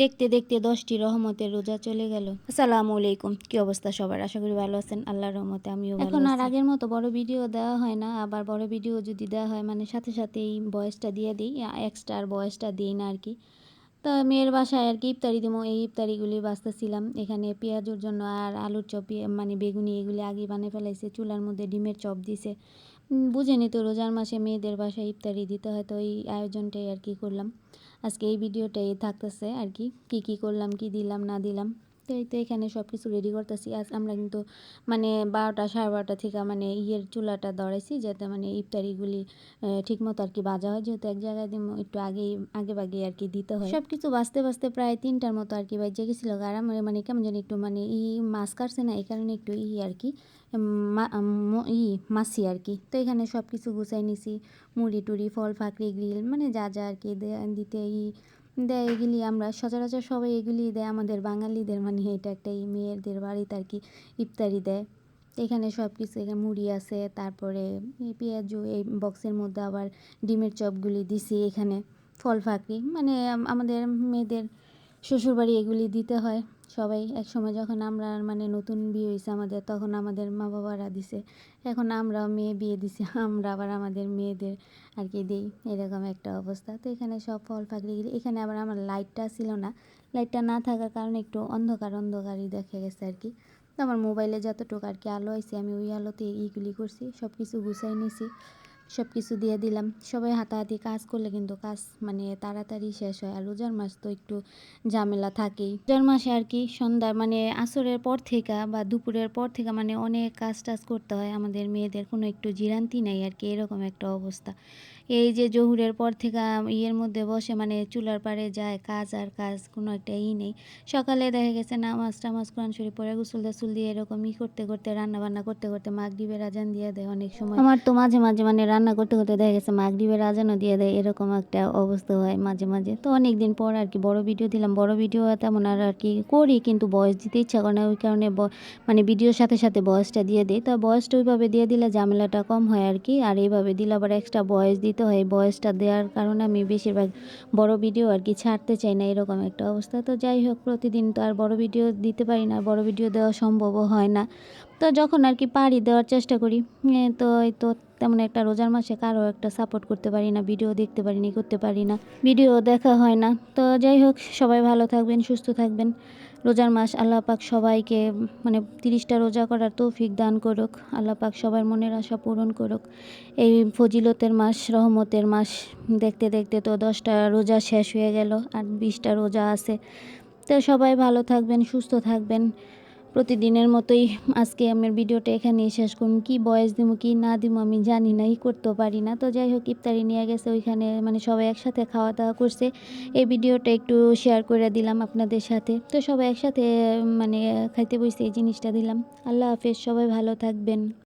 দেখতে দেখতে দশটি রহমতের রোজা চলে গেল। আসসালামু আলাইকুম। কি অবস্থা সবার? আশা করি ভালো আছেন। আল্লাহর রহমতে আমিও এখন আর আগের মতো বড় ভিডিও দেওয়া হয় না। আবার বড় ভিডিও যদি দেওয়া হয় মানে সাথে সাথে এই বয়সটা দিয়ে দিই। এক্সট্রা আর বয়সটা দিই না আর কি। তো মেয়ের বাসায় আর কি ইফতারি দেবো এই ইফতারিগুলি বাঁচতেছিলাম। এখানে পেঁয়াজুর জন্য আর আলুর চপ মানে বেগুনি এগুলি আগে বানিয়ে ফেলাইছে। চুলার মধ্যে ডিমের চপ দিছে। বুঝেনি তো রোজার মাসে মেয়েদের বাসায় ইফতারি দিতে হয়। তো এই আয়োজনটাই আর কি করলাম। আজকে এই ভিডিওটাই থাকতেছে আর কি কী কী করলাম কি দিলাম না দিলাম। তো তো এখানে সব কিছু রেডি করতেছি। আজ আমরা কিন্তু মানে বারোটা, সাড়ে বারোটা থেকে মানে ইয়ের চুলাটা দড়াইছি যাতে মানে ইফতারিগুলি ঠিক মতো আর কি বাজা হয়। যেহেতু এক জায়গায় একটু আগেই আগে বাগে আর কি দিতে হয়। সব কিছু বাঁচতে বাঁচতে প্রায় তিনটার মতো আর কি বাজে গেছিল। আর মানে কেমন জানি একটু মানে ই মাছ কাটছে না, এই কারণে একটু ই আর কি ই মাসি আর কি। তো এখানে সব কিছু গুছাই নিছি। মুড়ি টুড়ি, ফল ফাঁকড়ি গ্রিল মানে যা যা আর কি দিতে ই দেয়, এগুলি আমরা সচরাচর সবাই এগুলি দেয়, আমাদের বাঙালিদের মানে এটা একটা মেয়েদের বাড়িতে আর কি ইফতারি দেয়। এখানে সব কিছু এখানে মুড়ি আছে, তারপরে পেঁয়াজু, এই বক্সের মধ্যে আবার ডিমের চপগুলি দিছি এখানে ফল ফাঁকি মানে আমাদের মেয়েদের শ্বশুরবাড়ি এগুলি দিতে হয়। সবাই এক সময় যখন আমরা মানে নতুন বিয়ে হয়েছে আমাদের, তখন আমাদের মা বাবারা দিছে। এখন আমরা মেয়ে বিয়ে দিছি, আমরা আবার আমাদের মেয়েদের আর কি দিই। এরকম একটা অবস্থা। তো এখানে সব ফল ফাঁকড়ি এখানে আবার আমার লাইটটা ছিল না। লাইটটা না থাকার কারণে একটু অন্ধকার অন্ধকারই দেখা গেছে আর কি। তো আমার মোবাইলে যতটুকু আর কি আলো আইছে, আমি ওই আলোতে এইগুলি করছি সব কিছু গুছাই নিছি। সব কিছু দিয়ে দিলাম। সবাই হাতাহাতি কাজ করলে কিন্তু কাজ মানে তাড়াতাড়ি শেষ হয়। আর রোজার মাস তো একটু ঝামেলা থাকেই। রোজার মাসে আর কি সন্ধ্যা মানে আসরের পর থেকে বা দুপুরের পর থেকে মানে অনেক কাজ টাজ করতে হয়। আমাদের মেয়েদের কোনো একটু জিরান্তি নেই আর কি, এরকম একটা অবস্থা। এই যে জহুরের পর থেকে ইয়ের মধ্যে বসে মানে চুলার পাড়ে যায় কাজ আর কাজ, কোনো একটা ই নেই। সকালে দেখা গেছে নামাজ টামাজ, কোরআন শরীফ পরে গুসুল দাসুল দিয়ে এরকম ই করতে করতে রান্না বান্না করতে করতে মাগরিবের আজান দিয়ে দেয় অনেক সময়। আমার তো মাঝে মাঝে মানে রান্না করতে করতে দেখা গেছে মাগরিবের আজানও দিয়ে দেয়, এরকম একটা অবস্থা হয় মাঝে মাঝে। তো অনেক দিন পর আর কি বড় ভিডিও দিলাম, বড় ভিডিও তেমন আর আর কি করি, কিন্তু বয়স দিতে ইচ্ছা করে না, ওই কারণে মানে ভিডিওর সাথে সাথে বয়সটা দিয়ে দিই। তো বয়সটা ওইভাবে দিয়ে দিলে ঝামেলাটা কম হয় আর কি, আর এইভাবে দিলে আবার এক্সট্রা বয়স দিতে হয় বয়সটা দেওয়ার কারণে আমি বেশিরভাগ বড় ভিডিও আর কি ছাড়তে চাই না, এরকম একটা অবস্থা। তো যাই হোক, প্রতিদিন তো আর বড় ভিডিও দিতে পারি না, বড় ভিডিও দেওয়া সম্ভবও হয় না। তো যখন আর কি পারি দেওয়ার চেষ্টা করি তো এই তো তেমন একটা রোজার মাসে কারও একটা সাপোর্ট করতে পারি না ভিডিও দেখতে পারি না, করতে পারি না ভিডিও দেখা হয় না। তো যাই হোক, সবাই ভালো থাকবেন, সুস্থ থাকবেন। রোজার মাস আল্লাহ পাক সবাইকে মানে তিরিশটা রোজা করার তৌফিক দান করুক। আল্লাহ পাক সবার মনের আশা পূরণ করুক। এই ফজিলতের মাস, রহমতের মাস দেখতে দেখতে তো দশটা রোজা শেষ হয়ে গেল, আর বিশটা রোজা আছে। তো সবাই ভালো থাকবেন, সুস্থ থাকবেন। প্রতিদিনের মতোই আজকে আমার ভিডিওটা এখানেই শেষ করুন। কি বয়স দিব কি না দিব আমি জানি না, ই করতেও পারি না। তো যাই হোক, ইফতারি নিয়ে গেছে, ওইখানে মানে সবাই একসাথে খাওয়া দাওয়া করছে। এই ভিডিওটা একটু শেয়ার করে দিলাম আপনাদের সাথে। তো সবাই একসাথে মানে খাইতে বসে এই জিনিসটা দিলাম। আল্লাহ হাফেজ, সবাই ভালো থাকবেন।